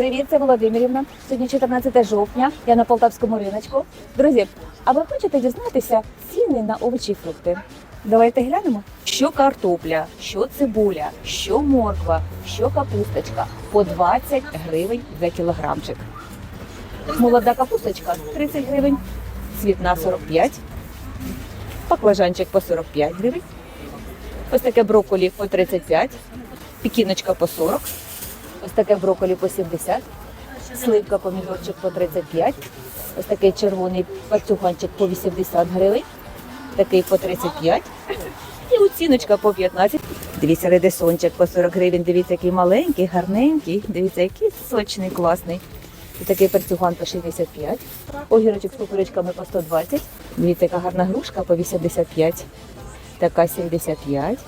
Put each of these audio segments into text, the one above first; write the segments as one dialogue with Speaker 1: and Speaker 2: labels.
Speaker 1: Привіт, це Володимирівна. Сьогодні 14 жовтня. Я на полтавському риночку. Друзі, а ви хочете дізнатися ціни на овочі і фрукти? Давайте глянемо. Що картопля, що цибуля, що морква, що капусточка по 20 гривень за кілограмчик. Молода капусточка 30 гривень, цвітна 45, баклажанчик по 45 гривень. Ось таке брокколі по 35, пікіночка по 40, ось таке брокколі по 70, сливка помідорчик по 35, ось такий червоний пацюганчик по 80 гривень, такий по 35 і оціночка по 15. Дивіться, редисончик по 40 гривень, дивіться, який маленький, гарненький, дивіться, який сочний, класний. І такий перцюган по 65, огірочок з кукуричками по 120, дивіться, яка гарна грушка по 85, така 75,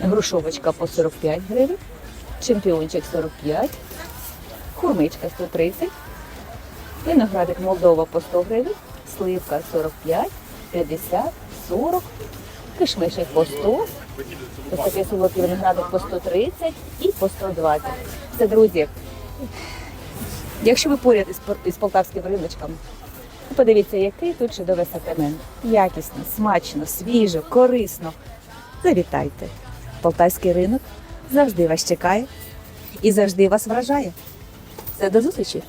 Speaker 1: грушовочка по 45 гривень, чемпіончик 45, хурмичка 130, виноградик Молдова по 100 гривень, сливка 45, 50, 40, кишмишик по 100, ось такий солодкий виноградик по 130 і по 120. Це, друзі, якщо ви поряд із, полтавським риночком, подивіться, який тут чудовий асортимент. Якісно, смачно, свіжо, корисно. Завітайте. Полтавський ринок завжди вас чекає і завжди вас вражає. Все до зустрічі!